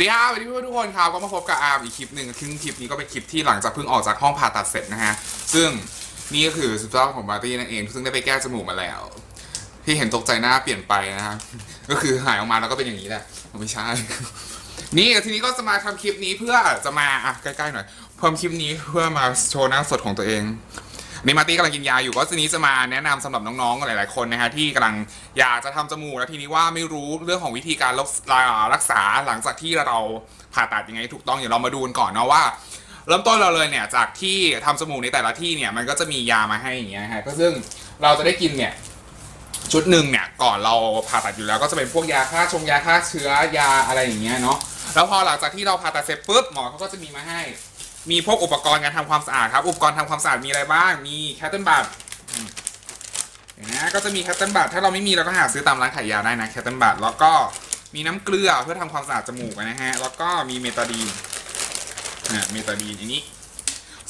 สวัสดีครับสวัสดีเพื่อนทุกคนครับก็มาพบกับอาร์มอีกคลิปหนึ่งซึ่งคลิปนี้ก็เป็นคลิปที่หลังจากเพิ่งออกจากห้องผ่าตัดเสร็จนะฮะ ซึ่งนี่ก็คือสุดยอดของปาร์ตี้นั่นเอง ซึ่งได้ไปแก้จมูกมาแล้ว ที่เห็นตกใจหน้าเปลี่ยนไปนะครับ ก็คือหายออกมาแล้วก็เป็นอย่างนี้แหละ ไม่ใช่ นี่ทีนี้ก็จะมาทำคลิปนี้เพื่อจะมาอะใกล้ๆหน่อยเพิ่มคลิปนี้เพื่อมาโชว์หน้าสดของตัวเอง นี่มาตี้กำลังกินยาอยู่ก็ทีนี้จะมาแนะนำสำหรับน้องๆหลายๆคนนะฮะที่กำลังอยากจะทำจมูกแล้วทีนี้ว่าไม่รู้เรื่องของวิธีการรักษาหลังจากที่เราผ่าตัดยังไงถูกต้องเดี๋ยวเรามาดูกันก่อนเนาะว่า เริ่มต้นเราเลยเนี่ยจากที่ทำจมูกในแต่ละที่เนี่ยมันก็จะมียามาให้อย่างเงี้ยฮะก็ซึ่งเราจะได้กินเนี่ยชุดหนึ่งเนี่ยก่อนเราผ่าตัดอยู่แล้วก็จะเป็นพวกยาฆ่าชงยาฆ่าเชื้อยาอะไรอย่างเงี้ยเนาะแล้วพอหลังจากที่เราผ่าตัดเสร็จปุ๊บหมอเขาก็จะมีมาให้ มีพวกอุปกรณ์การทำความสะอาดครับ อุปกรณ์ทำความสะอาดมีอะไรบ้าง มีแคตเทิลบัตอย่างเงี้ยก็จะมีแคตเทิลบัตถ้าเราไม่มีเราก็หาซื้อตามร้านขายยาได้นะแคตเทิลบัตแล้วก็มีน้ำเกลือเพื่อทำความสะอาดจมูกนะฮะ แล้วก็มีเมตาดีนนะเมตาดีนอย่างนี้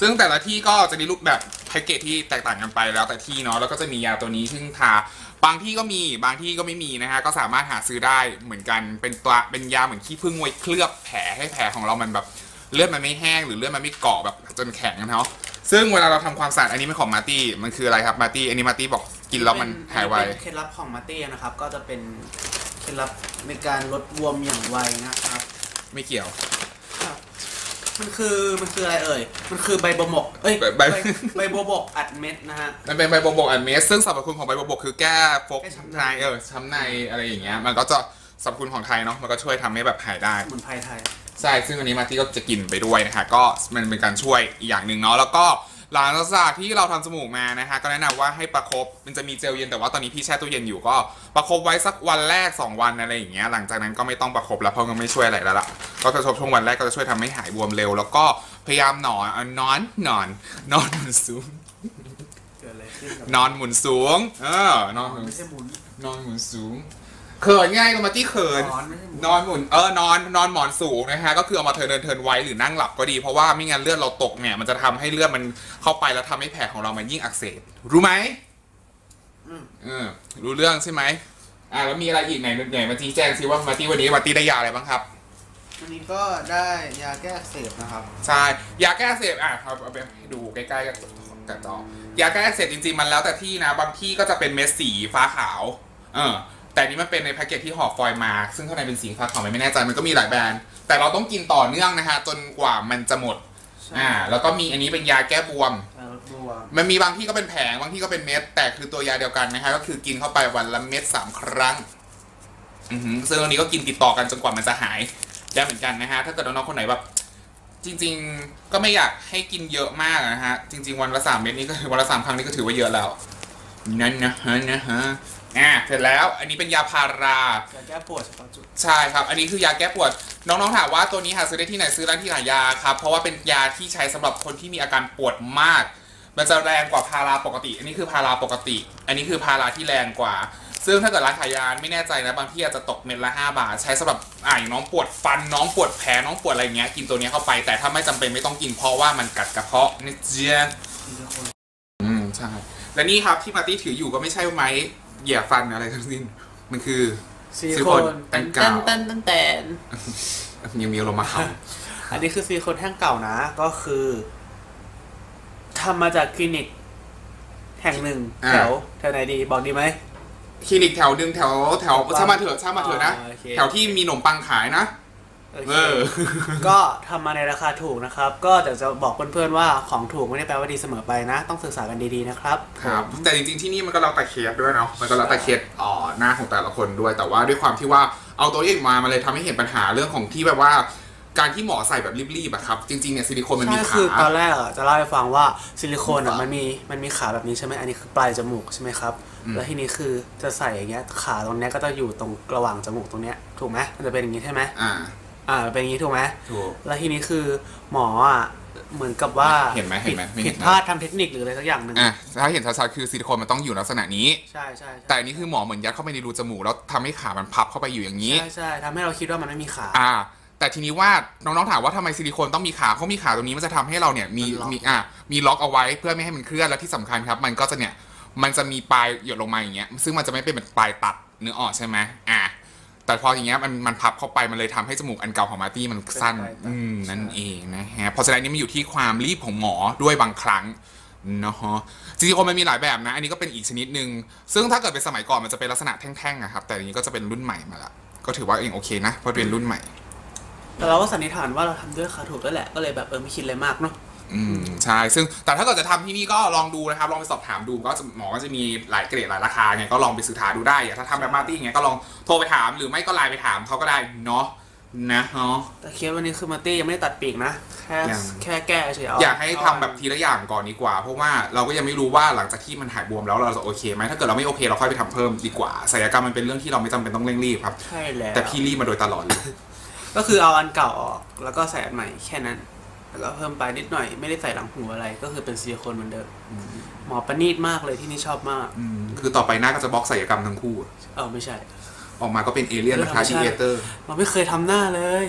ซึ่งแต่ละที่ก็จะมีรูปแบบแพ็กเกจที่แตกต่างกันไปแล้วแต่ที่เนาะ แล้วก็จะมียาตัวนี้ซึ่งทาบางที่ก็มีบางที่ก็ไม่มีนะฮะ ก็สามารถหาซื้อได้เหมือนกัน เป็นตัวเป็นยาเหมือนขี้ผึ้งไว้เคลือบแผลให้แผลของเรามันแบบ เลือดมันไม่แห้งหรือเลือดมันไม่เกาะแบบจนแข็งนะเนาะซึ่งเวลาเราทำความสะอาดอันนี้เป็นของมาร์ตี้มันคืออะไรครับมาร์ตี้อันนี้มาร์ตี้บอกกินแล้วมันหายไว เป็นเคล็ดลับของมาเต้นะครับ ก็จะเป็นเคล็ดลับในการลดบวมอย่างไวนะครับ ไม่เกี่ยวครับมันคือมันคืออะไรเอ่ย มันคือใบบัวบก เอ้ยใบใบ ใบบัวบกอัดเม็ดนะฮะ มันเป็นใบโบกอันเมสซึ่งสรรพคุณของใบโบกคือแก้ฟกแก้ช้ำใน ในเออช้ำในอะไรอย่างเงี้ยมันก็จะสรรพคุณของไทยเนาะมันก็ช่วยทำให้แบบหายได้ สมุนไพรไทย ใช่ซึ่งอันนี้มาร์ตี้ก็จะกินไปด้วยนะคะ ก็มันเป็นการช่วยอีกอย่างหนึ่งเนาะแล้วก็หลังจากที่เราทำจมูกมานะคะ ก็แนะนำว่าให้ประคบมันจะมีเจลเย็นแต่ว่าตอนนี้พี่แช่ตู้เย็นอยู่ก็ประคบไว้สักวันแรก 2 วันอะไรอย่างเงี้ยหลังจากนั้นก็ไม่ต้องประคบแล้วเพราะมันไม่ช่วยอะไรแล้วล่ะก็จะชบช่วงวันแรกก็จะช่วยทำให้หายบวมเร็ว แล้วก็พยายามหนอนอะนอนนอนนอนหมุนสูงเกิดอะไรขึ้นกับนอนหมุนสูง เออนอนหมุนไม่ใช่หมุนนอนหมุนสูง เขินง่ายก็มาที่เขิน นอนไม่ใช่หมุน นอนหมุนเออนอนนอนหมอนสูงนะฮะก็คือเอามาเทินเดินเทินไว้หรือนั่งหลับก็ดีเพราะว่าไม่งั้นเลือดเราตกเนี่ยมันจะทำให้เลือดมันเข้าไปแล้วทำให้แผลของเรามันยิ่งอักเสบรู้ไหมอืม เออรู้เรื่องใช่ไหมอ่าแล้วมีอะไรอีกไหนไหนมาชี้แจงซิว่ามาที่วันนี้มาที่ได้ยาอะไรบ้างครับวันนี้ก็ได้ยาแก้อักเสบนะครับ ใช่ยาแก้อักเสบอะเอาเอาไปให้ดูใกล้ๆกับกับจอยาแก้อักเสบจริงๆมันแล้วแต่ที่นะบางที่ก็จะเป็นเม็ดสีฟ้าขาว เออ แต่นี่มันเป็นในแพ็กเกจที่ห่อฟอยล์มา ซึ่งข้างในเป็นสีฟ้าขาวไม่แน่ใจมันก็มีหลายแบรนด์ แต่เราต้องกินต่อเนื่องนะฮะ จนกว่ามันจะหมดใช่อ่า แล้วก็มีอันนี้เป็นยาแก้บวมยาลดบวมมันมีบางที่ก็เป็นแผง บางที่ก็เป็นเม็ด แต่คือตัวยาเดียวกันนะฮะ ก็คือกินเข้าไปวันละเม็ดสามครั้ง อือหือซึ่งอันนี้ก็กินติดต่อกันจนกว่ามันจะหายได้เหมือนกันนะฮะ ถ้าเกิดน้องๆคนไหนแบบ จริง ๆ ก็ไม่อยากให้กินเยอะมากนะฮะ จริง ๆ วันละสามเม็ดนี่ก็วันละสามครั้งนี่ก็ถือว่าเยอะแล้วนั่นนะฮะนะฮะ อ่าเสร็จแล้วอันนี้เป็นยาพารา ยาแก้ปวดเฉพาะจุด ใช่ครับ อันนี้คือยาแก้ปวด น้องๆถามว่าตัวนี้หาซื้อได้ที่ไหนซื้อร้านที่ขายยาครับ เพราะว่าเป็นยาที่ใช้สำหรับคนที่มีอาการปวดมาก มันจะแรงกว่าพาราปกติ อันนี้คือพาราปกติ อันนี้คือพาราที่แรงกว่า ซึ่งถ้าเกิดร้านขายยาไม่แน่ใจนะบางที่อาจจะตกเม็ดละ 5 บาท ใช้สำหรับอ่าอย่างน้องปวดฟันน้องปวดแผลน้องปวดอะไรเงี้ยกินตัวนี้เข้าไป แต่ถ้าไม่จำเป็นไม่ต้องกินเพราะว่ามันกัดกระเพาะนะเจ๊ะทีละคนอืมใช่และนี่ครับที่มาร์ตี้ถืออยู่ก็ไม่ใช่ไม้ เหยียบฟันอะไรทั้งสิ้น มันคือซิลิซิลิโคโคนนแตตังนกาวตันตันแตนยังมีอารมณ์มาเขาอันนี้คือซิลิโคนแท่งเก่านะ ก็คือทำมาจากคลินิก แห่งหนึ่งอ่าแถวแถวไหนดีบอกดีไหมคลินิกแถวหนึ่งแถวแถวช่างมาเถอะช่างมาเถอะนะอ่าโอเคแถวที่มีขนมปังขายนะ โอเคเออก็ทำมาในราคาถูกนะครับ ก็แต่จะบอกเพื่อนๆว่าของถูกไม่ได้แปลว่าดีเสมอไปนะ ต้องศึกษากันดีๆนะครับ ครับแต่จริงๆที่นี่มันก็แล้วแต่เคสด้วยเนาะมันก็แล้วแต่เคสอ่อหน้าของแต่ละคนด้วย แต่ว่าด้วยความที่ว่าเอาตัวเองมามันเลยทำให้เห็นปัญหาเรื่องของที่แบบว่าการที่หมอใส่แบบรีบๆอะครับ จริงๆเนี่ยซิลิโคนมันมีใช่ขา คือตอนแรกอะจะเล่าให้ฟังว่าซิลิโคนอะขามัมันมีมันมีขาแบบนี้ใช่ไหมอันนี้คือปลายจมูกใช่ไหมครับอืมแล้วทีนี้คือจะใส่อย่างเงี้ยขาตรงเนี้ยก็จะอยู่ตรงระหว่างจมูกตรงเนี้ยถูกไหมมันจะเป็นอย่างงี้ใช่ไหม อ่า อ่าเป็นอย่างงี้ถูกไหมถูก แล้วทีนี้คือหมออะเหมือนกับว่าเห็นไหมเห็นไหมไม่เห็ผินดนะ พลาดทำเทคนิคหรืออะไรสักอย่างหนึ่งอะถ้าเห็นชัดๆคือซิลิโคนมันต้องอยู่ลักษณะนี้ ใช่ใช่ใช่แต่อันนี้คือหมอเหมือนยัดเข้าไปในรูจมูกแล้วทำให้ขามันพับเข้าไปอยู่อย่างนี้ ใช่ใช่ทำให้เราคิดว่ามันไม่มีขา อ่า แต่ทีนี้ว่าน้องๆถามว่าทำไมซิลิโคนต้องมีขาเพราะมีขาตรงนี้มันจะทำให้เราเนี่ยมีมันล็อก มีอ่ามีล็อกเอาไว้เพื่อไม่ให้มันเคลื่อนและที่สำคัญครับ มันก็จะเนี่ยมันจะมีปลายหยดลงมาอย่างเงี้ยซึ่งมันจะไม่เป็นแบบปลายตัดเนื้อออกใช่ไหมอ่า แต่พออย่างเงี้ยมันมันพับเข้าไปมันเลยทำให้จมูกอันเก่าของมาร์ตี้มันสั้นเป็นไปได้อืมนั่นเองนะฮะเพราะฉะนั้นนี่มันอยู่ที่ความรีบของหมอด้วยบางครั้งเนาะจริงๆมันมีหลายแบบนะ อันนี้ก็เป็นอีกชนิดหนึ่งซึ่งถ้าเกิดเป็นสมัยก่อนมันจะเป็นลักษณะแท่งๆอะครับแต่อันนี้ก็จะเป็นรุ่นใหม่มาละก็ถือว่าเองโอเคนะเพราะเป็นรุ่นใหม่แต่เราก็สันนิษฐานว่าเราทำด้วยขาถูกด้วยแหละก็เลยแบบเออไม่คิดอะไรมากเนาะ อืมใช่ซึ่งแต่ถ้าเกิดจะทำที่นี่ก็ลองดูนะครับ ลองไปสอบถามดูก็จะหมอก็จะมีหลายเกรดหลายราคาไงก็ลองไปศึกษาดูได้อย่าถ้าทำแบบมาร์ตี้ไงก็ลองโทรไปถามหรือไม่ก็ไลน์ไปถามเขาก็ได้เนาะนะเนาะแต่เคสวันนี้คือมาร์ตี้ยังไม่ได้ตัดปีกนะแค่ยังแค่แก้เฉยๆอยากให้ทำแบบทีละอย่างก่อนดีกว่า เพราะว่าเราก็ยังไม่รู้ว่าหลังจากที่มันหายบวมแล้วเราจะโอเคไหมถ้าเกิดเราไม่โอเคเราค่อยไปทำเพิ่มดีกว่าศัลยกรรมมันเป็นเรื่องที่เราไม่จำเป็นต้องเร่งรีบครับใช่แล้วแต่พี่รีบมาโดยตลอดเลยก็คือเอาอันเก่าออกแล้วก็ใส่อันใหม่แค่นั้น แล้วก็เพิ่มไปนิดหน่อย ไม่ได้ใส่หลังหูอะไร ก็คือเป็นซิลิโคนเหมือนเดิมหมอประณีตมากเลยที่นี่ชอบมากอืมคือต่อไปหน้าก็จะบล็อกศัลยกรรมทั้งคู่ เออไม่ใช่ ออกมาก็เป็นเอเลี่ยนนะคะดีเอเตอร์ เราไม่เคยทำหน้าเลย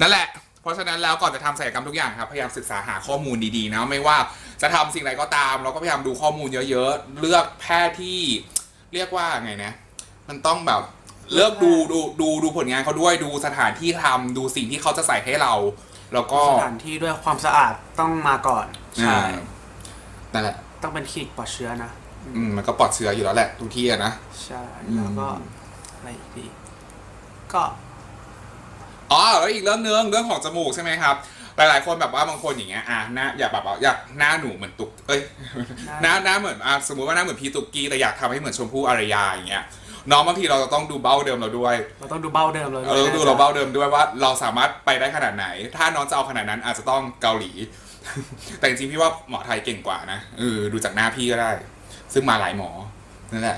นั่นแหละ เพราะฉะนั้นแล้วก่อนจะทำศัลยกรรมทุกอย่างครับ พยายามศึกษาหาข้อมูลดีๆนะ ไม่ว่าจะทำสิ่งใดก็ตาม เราก็พยายามดูข้อมูลเยอะๆ เลือกแพทย์ที่เรียกว่าไงนะ มันต้องแบบ เลือกดูดูดูดูผลงานเขาด้วยดูสถานที่ทำดูสิ่งที่เขาจะใส่ให้เรา แล้วก็สถานที่ด้วยความสะอาดต้องมาก่อน ใช่ อ่านั่นแหละต้องเป็นคลินิกปลอดเชื้อนะ อืมมันก็ปลอดเชื้ออยู่แล้วแหละทุกที่อะนะ ใช่อืมแล้วก็อะไรอีกดี ก็อ๋อแล้วอีกเรื่องนึงเรื่องของจมูกใช่ไหมครับ หลาย ๆ คนแบบว่าบางคนอย่างเงี้ยอะหน้าอยากแบบว่าอยากหน้าหนูเหมือนตุกเอ้ยหน้าหน้าเหมือนอะสมมุติว่าหน้าเหมือนพีตุกกี้แต่อยากทำให้เหมือนชมพู่อารยาอย่างเงี้ย น้องบางทีเราจะต้องดูเบ้าเดิมเราด้วย เราต้องดูเบ้าเดิมเราเราต้องดูเราเบ้าเดิมด้วยว่า เราสามารถไปได้ขนาดไหน ถ้าน้องจะเอาขนาดนั้นอาจจะต้องเกาหลี แต่จริงๆพี่ว่าหมอไทยเก่งกว่านะเออดูจากหน้าพี่ก็ได้ ซึ่งมาหลายหมอนั่นแหละ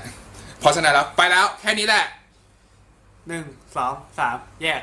เพราะฉะนั้นแล้วไปแล้วแค่นี้แหละหนึ่งสองสามแยก